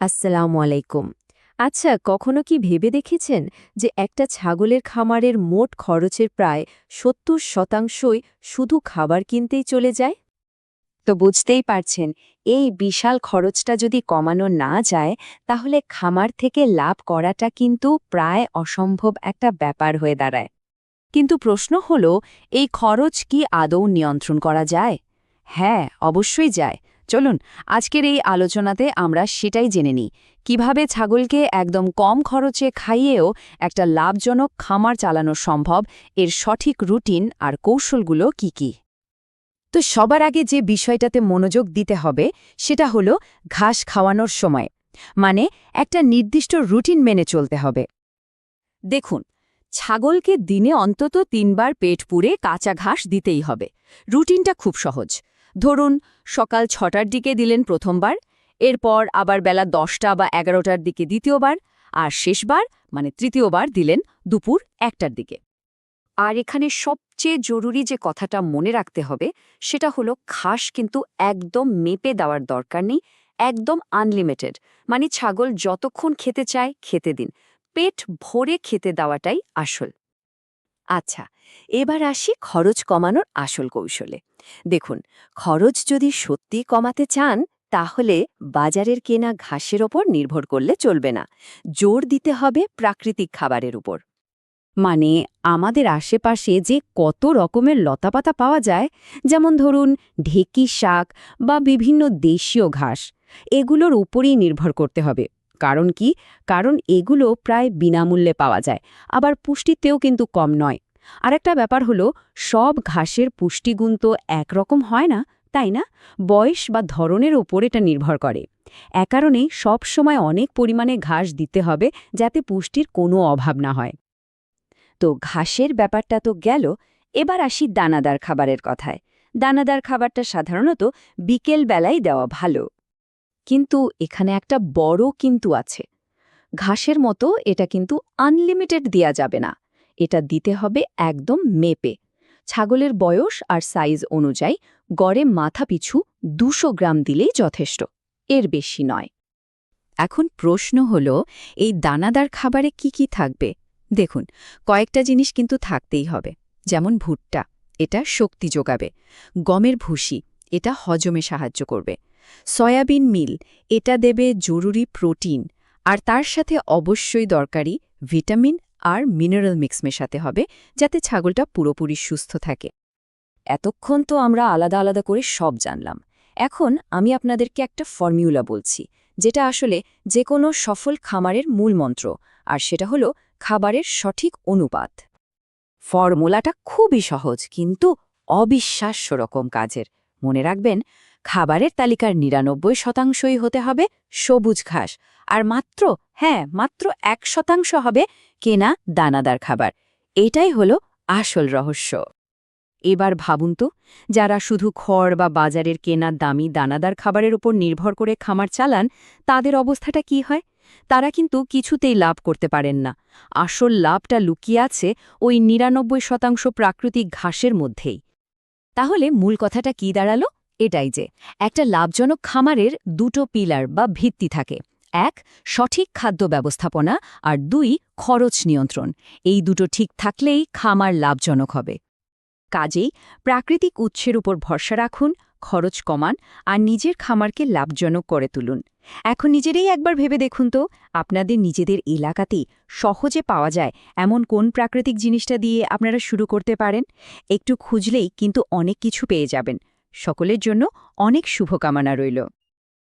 আসসালামু আলাইকুম। আচ্ছা কখনো কি ভেবে দেখেছেন যে একটা ছাগলের খামারের মোট খরচের প্রায় সত্তর শতাংশই শুধু খাবার কিনতেই চলে যায়? তো বুঝতেই পারছেন, এই বিশাল খরচটা যদি কমানো না যায়, তাহলে খামার থেকে লাভ করাটা কিন্তু প্রায় অসম্ভব একটা ব্যাপার হয়ে দাঁড়ায়। কিন্তু প্রশ্ন হল, এই খরচ কি আদৌ নিয়ন্ত্রণ করা যায়? হ্যাঁ অবশ্যই যায়। চলুন, আজকের এই আলোচনাতে আমরা সেটাই জেনে নিই। কীভাবে ছাগলকে একদম কম খরচে খাইয়েও একটা লাভজনক খামার চালানো সম্ভব? এর সঠিক রুটিন আর কৌশলগুলো কি কি? তো সবার আগে যে বিষয়টাতে মনোযোগ দিতে হবে, সেটা হলো ঘাস খাওয়ানোর সময়। মানে একটা নির্দিষ্ট রুটিন মেনে চলতে হবে। দেখুন, ছাগলকে দিনে অন্তত তিনবার পেট পুড়ে কাঁচা ঘাস দিতেই হবে। রুটিনটা খুব সহজ। ধরুন, সকাল ছটার দিকে দিলেন প্রথমবার, এরপর আবার বেলা দশটা বা এগারোটার দিকে দ্বিতীয়বার, আর শেষবার মানে তৃতীয়বার দিলেন দুপুর একটার দিকে। আর এখানে সবচেয়ে জরুরি যে কথাটা মনে রাখতে হবে, সেটা হলো খাস কিন্তু একদম মেপে দেওয়ার দরকার নেই, একদম আনলিমিটেড মানে ছাগল যতক্ষণ খেতে চায় খেতে দিন, পেট ভরে খেতে দেওয়াটাই আসল। আচ্ছা এবার আসি খরচ কমানোর আসল কৌশলে। দেখুন, খরচ যদি সত্যি কমাতে চান, তাহলে বাজারের কেনা ঘাসের ওপর নির্ভর করলে চলবে না। জোর দিতে হবে প্রাকৃতিক খাবারের উপর। মানে আমাদের আশেপাশে যে কত রকমের লতাপাতা পাওয়া যায়, যেমন ধরুন ঢেকি শাক বা বিভিন্ন দেশীয় ঘাস, এগুলোর উপরই নির্ভর করতে হবে। কারণ কি? কারণ এগুলো প্রায় বিনামূল্যে পাওয়া যায়। আবার পুষ্টিতেও কিন্তু কম নয়। আর একটা ব্যাপার হলো, সব ঘাসের পুষ্টিগুণ তো একরকম হয় না, তাই না? বয়স বা ধরনের ওপর এটা নির্ভর করে। এ কারণেই সব সময় অনেক পরিমাণে ঘাস দিতে হবে, যাতে পুষ্টির কোনো অভাব না হয়। তো ঘাসের ব্যাপারটা তো গেল, এবার আসি দানাদার খাবারের কথায়। দানাদার খাবারটা সাধারণত বিকেল বেলায় দেওয়া ভালো। কিন্তু এখানে একটা বড় কিন্তু আছে। ঘাসের মতো এটা কিন্তু আনলিমিটেড দেয়া যাবে না। এটা দিতে হবে একদম মেপে। ছাগলের বয়স আর সাইজ অনুযায়ী গড়ে মাথা পিছু দুশো গ্রাম দিলেই যথেষ্ট। এর বেশি নয়। এখন প্রশ্ন হল, এই দানাদার খাবারে কি কি থাকবে? দেখুন, কয়েকটা জিনিস কিন্তু থাকতেই হবে। যেমন ভুট্টা, এটা শক্তি যোগাবে। গমের ভুসি, এটা হজমে সাহায্য করবে। সয়াবিন মিল, এটা দেবে জরুরি প্রোটিন, আর তার সাথে অবশ্যই দরকারি ভিটামিন আর মিনারেল মিক্স মেশাতে হবে, যাতে ছাগলটা পুরোপুরি সুস্থ থাকে। এতক্ষণ তো আমরা আলাদা আলাদা করে সব জানলাম। এখন আমি আপনাদেরকে একটা ফর্মিউলা বলছি, যেটা আসলে যে কোনো সফল খামারের মূল মন্ত্র, আর সেটা হলো খাবারের সঠিক অনুপাত। ফর্মুলাটা খুবই সহজ, কিন্তু অবিশ্বাস্য রকম কাজের। মনে রাখবেন খাবারের তালিকার নিরানব্বই শতাংশই হতে হবে সবুজ ঘাস। আর মাত্র হ্যাঁ মাত্র এক শতাংশ হবে কেনা দানাদার খাবার। এটাই হলো আসল রহস্য। এবার ভাবুন তো, যারা শুধু খড় বা বাজারের কেনা দামি দানাদার খাবারের উপর নির্ভর করে খামার চালান, তাদের অবস্থাটা কি হয়? তারা কিন্তু কিছুতেই লাভ করতে পারেন না। আসল লাভটা লুকিয়ে আছে ওই নিরানব্বই শতাংশ প্রাকৃতিক ঘাসের মধ্যেই। তাহলে মূল কথাটা কি দাঁড়াল? এটাই যে, একটা লাভজনক খামারের দুটো পিলার বা ভিত্তি থাকে। এক, সঠিক খাদ্য ব্যবস্থাপনা, আর দুই, খরচ নিয়ন্ত্রণ। এই দুটো ঠিক থাকলেই খামার লাভজনক হবে। কাজেই প্রাকৃতিক উৎসের উপর ভরসা রাখুন, খরচ কমান, আর নিজের খামারকে লাভজনক করে তুলুন। এখন নিজেরাই একবার ভেবে দেখুন তো, আপনাদের নিজেদের এলাকাতেই সহজে পাওয়া যায় এমন কোন প্রাকৃতিক জিনিসটা দিয়ে আপনারা শুরু করতে পারেন? একটু খুঁজলেই কিন্তু অনেক কিছু পেয়ে যাবেন। সকলের জন্য অনেক শুভকামনা রইল।